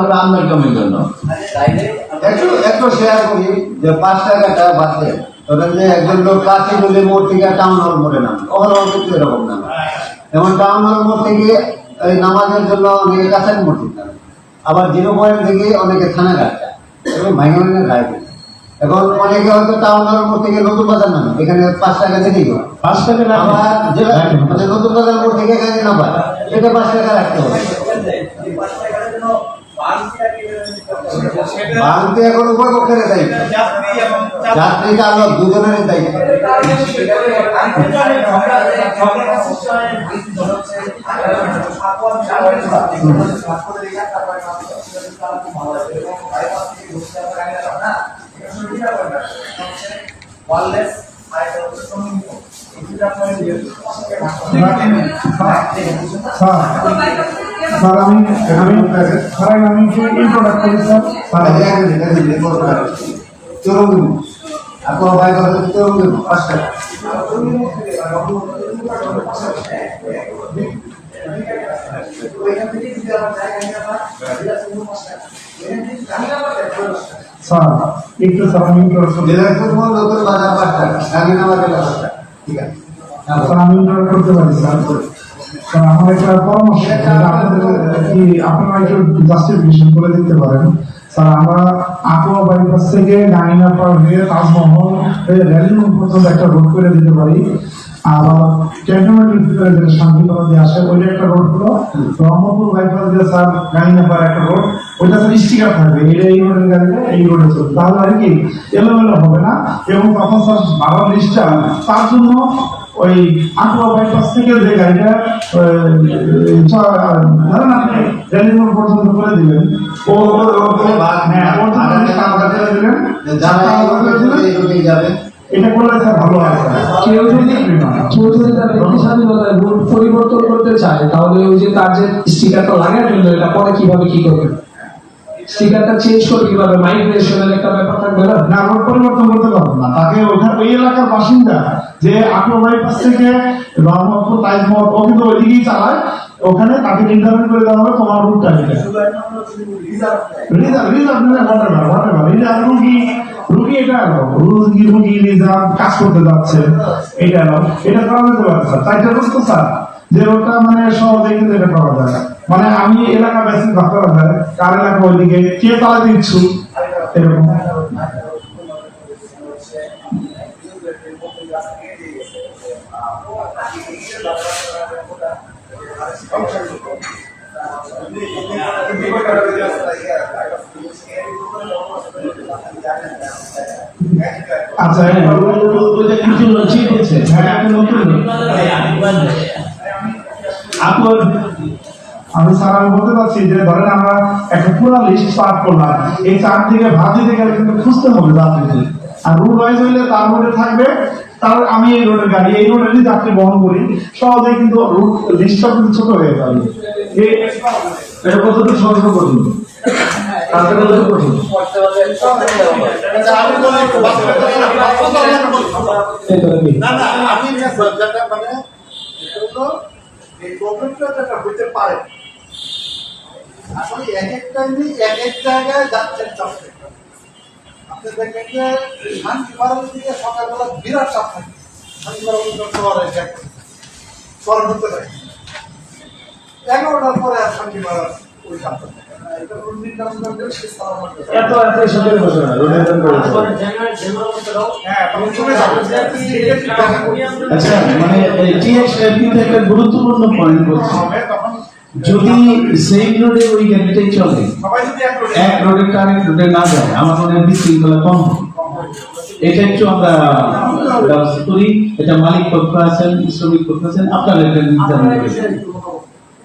আমরা কমের জন্য? একটু একটু শেয়ার করি যে পাঁচ টাকাটা বাঁচে ধরেন যে একজন লোক কাছে বলে মোড় থেকে টাউন হল মোড়ে নাম। কখনো কিন্তু এরকম না যেমন টাউন হল মোড় থেকে এই নামাজের জন্য অনেকে কাছারি মোড় থেকে নামে। আবার জিরো পয়েন্ট থেকে অনেকে থানা এবং ভাঙে এখন অনেকে হয়তো টাউন হল মোড় থেকে নতুন বাজার নামে। এখানে পাঁচ টাকা থেকেই হয়। পাঁচ টাকা আবার মানে নতুন বাজার মোড় থেকে এখানে নামা। এটা পাঁচ টাকা রাখতে হবে। ভাঙতে এখন উভয় পক্ষের দায়িত্ব। যাত্রী চালক দুজনেরই দায়িত্ব। স্যার স্যার আমি আমি স্যার আমি ইন্ট্রোডাক্ট করি স্যার স্যার চরম আপনার ভাই কথা চরম পাঁচ টাকা। স্যার একটু স্যার আমি ইন্ট্রোডাক্ট করি ঠিক আছে স্যার আমি ইন্ট্রোডাক্ট করতে পারি স্যার আমার একটা পরামর্শ কি আপনারা একটু জাস্টিফিকেশন করে দিতে পারেন। স্যার আমরা আকুয়া বাইপাস থেকে গাঙ্গিনা পার হয়ে তাজমহল হয়ে রেলিং পর্যন্ত একটা রোড করে দিতে পারি। আবার ক্যান্টনমেন্টের ভিতরে দিয়ে আসে ওইটা একটা রোড হলো রহমপুর বাইপাস দিয়ে স্যার গাঙ্গিনা পার একটা রোড ওইটা স্যার স্টিকার থাকবে এটা এই রোডের গাড়িতে এই রোডে চলবে। তাহলে আর কি এলোমেলো হবে না। এবং তখন স্যার ভালো লিস্টটা তার জন্য ওই আকুয়া বাইপাস থেকে যে গাড়িটা ধরেন আপনি রেলিমোড় পর্যন্ত করে ও হ্যাঁ এটা করলে স্যার ভালো হয় স্যার কেউ যদি কেউ যদি তার ব্যক্তি স্বাধীনতায় পরিবর্তন করতে চায় তাহলে ওই যে তার যে স্টিকারটা লাগার জন্য এটা পরে কীভাবে কি করবে স্টিকারটা চেঞ্জ করে কীভাবে? মাইগ্রেশনের একটা ব্যাপার থাকবে না? না রোড পরিবর্তন করতে পারব না। তাকে ওখানে ওই এলাকার বাসিন্দা যে আকুয়া বাইপাস থেকে রহমতপুর তাজমহল ও কিন্তু ওইদিকেই চালায় ওখানে তাকে নির্ধারণ করে দেওয়া হবে তোমার রুটটা এটা রিজার্ভ রিজার্ভ মানে. এটা রুগী রুগী এটা এলো রুগী রুগী রিজার্ভ কাজ করতে যাচ্ছে। এটা এলো এটা করা যেতে পারে স্যার রোড তো স্যার যে ওটা মানে সহজে কিন্তু এটা করা যায়। মানে আমি এলাকা বেসিক ভাগ করা যায় কার এলাকা ওইদিকে কে চালাতে ইচ্ছুক এরকম। আচ্ছা হ্যাঁ, কিছু ঠিক হচ্ছে হ্যাঁ নতুন। আপনার আমি স্যার আমি বলতে পারছি যে ধরেন আমরা একটা পুরো লিস্ট পার করলাম। এই চার দিকে ভাগ দিতে গেলে কিন্তু খুঁজতে হবে যাত্রীকে আর রুট ওয়াইজ হইলে তার মধ্যে থাকবে, তার আমি এই রোডের গাড়ি, এই রোডেরই যাত্রী বহন করি। সহজে কিন্তু রুট লিস্টটা কিন্তু ছোট হয়ে যাবে। এটা কতটুকু সহজ কঠিন? আমি এই প্রবলেমটা হইতে পারে, আসলে এক এক টাইমে এক এক জায়গায় যাচ্ছেন চক্রে আপনি দেখবেন যে শান্তি ভারত দিকে সকালবেলা বিরাট চাপ থাকে। এগারোটার পরে আর শান্তি ভারত আচ্ছা মানে গুরুত্বপূর্ণ পয়েন্ট বলছি। যদি সেই রোডে ওই গাড়িটাই চলে, এক রোডে কারেন্ট রোডে না যায়, আমার মনে হয় বিশৃঙ্খলা কম। এটা একটু আমরা ব্যবস্থা করি। এটা মালিক পক্ষ আছেন, শ্রমিক পক্ষ আছেন, আপনারা এটা নির্ধারণ করে